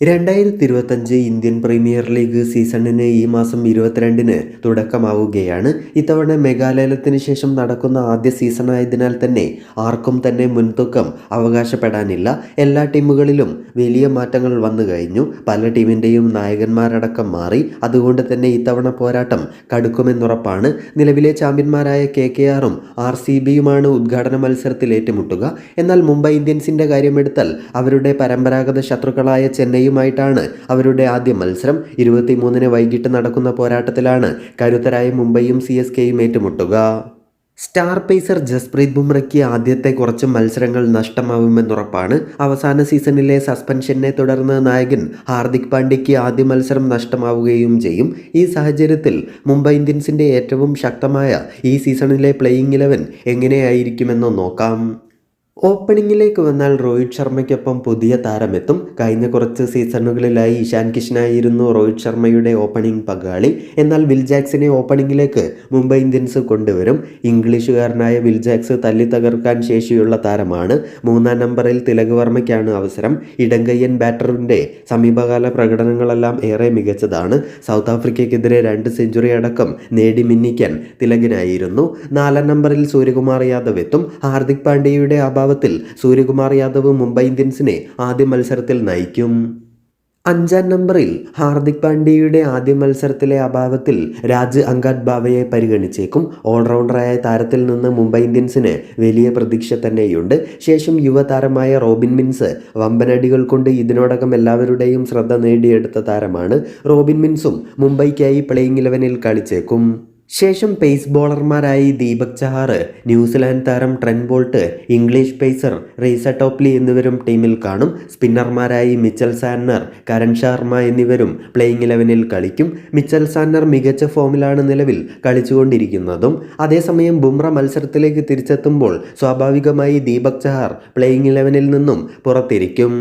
രണ്ടായിരത്തി ഇരുപത്തഞ്ച് Indian premier league സീസണിന് ഈ മാസം ഇരുപത്തിരണ്ടിന് തുടക്കമാവുകയാണ്. ഇത്തവണ മെഗാലയലത്തിന് ശേഷം നടക്കുന്ന ആദ്യ സീസണായതിനാൽ തന്നെ ആർക്കും തന്നെ മുൻതൂക്കം അവകാശപ്പെടാനില്ല. എല്ലാ ടീമുകളിലും വലിയ മാറ്റങ്ങൾ വന്നു കഴിഞ്ഞു. പല ടീമിന്റെയും നായകന്മാരടക്കം മാറി. അതുകൊണ്ട് തന്നെ ഇത്തവണ പോരാട്ടം കടുക്കുമെന്നുറപ്പാണ്. നിലവിലെ ചാമ്പ്യന്മാരായ കെ കെ ആറും ആർ സി ബിയുമാണ് ഉദ്ഘാടന മത്സരത്തിൽ ഏറ്റുമുട്ടുക. എന്നാൽ മുംബൈ ഇന്ത്യൻസിന്റെ കാര്യമെടുത്താൽ അവരുടെ പരമ്പരാഗത ശത്രുക്കളായ ചെന്നൈയുമായിട്ടാണ് അവരുടെ ആദ്യ മത്സരം. ഇരുപത്തിമൂന്നിന് വൈകിട്ട് നടക്കുന്ന പോരാട്ടത്തിലാണ് കരുത്തരായ മുംബൈയും സി എസ് കെയും ഏറ്റുമുട്ടുക. സ്റ്റാർ പേസർ ജസ്പ്രീത് ബുംറയ്ക്ക് ആദ്യത്തെ കുറച്ച് മത്സരങ്ങൾ നഷ്ടമാവുമെന്നുറപ്പാണ്. അവസാന സീസണിലെ സസ്പെൻഷനെ തുടർന്ന് നായകൻ ഹാർദിക് പാണ്ഡ്യയ്ക്ക് ആദ്യ മത്സരം നഷ്ടമാവുകയും ചെയ്യും. ഈ സാഹചര്യത്തിൽ മുംബൈ ഇന്ത്യൻസിന്റെ ഏറ്റവും ശക്തമായ ഈ സീസണിലെ പ്ലേയിങ് ഇലവൻ എങ്ങനെയായിരിക്കുമെന്ന് നോക്കാം. ഓപ്പണിങ്ങിലേക്ക് വന്നാൽ രോഹിത് ശർമ്മയ്ക്കൊപ്പം പുതിയ താരമെത്തും. കഴിഞ്ഞ കുറച്ച് സീസണുകളിലായി ഇഷാൻ കിഷനായിരുന്നു രോഹിത് ശർമ്മയുടെ ഓപ്പണിംഗ് പങ്കാളി. എന്നാൽ വിൽ ജാക്സിനെ ഓപ്പണിങ്ങിലേക്ക് മുംബൈ ഇന്ത്യൻസ് കൊണ്ടുവരും. ഇംഗ്ലീഷുകാരനായ വിൽ ജാക്സ് തല്ലി തകർക്കാൻ ശേഷിയുള്ള താരമാണ്. മൂന്നാം നമ്പറിൽ തിലക് വർമ്മയ്ക്കാണ് അവസരം. ഇടങ്കയ്യൻ ബാറ്ററിന്റെ സമീപകാല പ്രകടനങ്ങളെല്ലാം ഏറെ മികച്ചതാണ്. സൗത്ത് ആഫ്രിക്കയ്ക്കെതിരെ രണ്ട് സെഞ്ചുറി അടക്കം നേടി മിന്നിക്കാൻ തിലകിനായിരുന്നു. നാലാം നമ്പറിൽ സൂര്യകുമാർ യാദവ് എത്തും. ഹാർദിക് പാണ്ഡ്യയുടെ അഭാവത്തിൽ സൂര്യകുമാർ യാദവ് മുംബൈ ഇന്ത്യൻസിനെ ആദ്യ മത്സരത്തിൽ നയിക്കും. അഞ്ചാം നമ്പറിൽ ഹാർദിക് പാണ്ഡ്യയുടെ ആദ്യ മത്സരത്തിലെ അഭാവത്തിൽ രാജ് അങ്കാദ് ബാവയെ പരിഗണിച്ചേക്കും. ഓൾറൗണ്ടറായ താരത്തിൽ നിന്ന് മുംബൈ ഇന്ത്യൻസിന് വലിയ പ്രതീക്ഷ തന്നെയുണ്ട്. ശേഷം യുവതാരമായ റോബിൻ മിൻസ് വമ്പനടികൾ കൊണ്ട് ഇതിനോടകം എല്ലാവരുടെയും ശ്രദ്ധ നേടിയെടുത്ത താരമാണ്. റോബിൻ മിൻസും മുംബൈക്കായി പ്ലേയിങ് ഇലവനിൽ കളിച്ചേക്കും. ശേഷം പേസ് ബോളർമാരായി ദീപക് ചഹാർ ന്യൂസിലാൻഡ് താരം Trent Boult English pacer Reece Topley എന്നിവരും ടീമിൽ കാണും. സ്പിന്നർമാരായി Mitchell Santner Karn Sharma playing playing ഇലവനിൽ കളിക്കും. മിച്ചൽ സാന്നർ മികച്ച ഫോമിലാണ് നിലവിൽ കളിച്ചുകൊണ്ടിരിക്കുന്നതും. അതേസമയം ബുംറ മത്സരത്തിലേക്ക് തിരിച്ചെത്തുമ്പോൾ സ്വാഭാവികമായി ദീപക് ചഹാർ പ്ലേയിങ് ഇലവനിൽ നിന്നും പുറത്തിരിക്കും.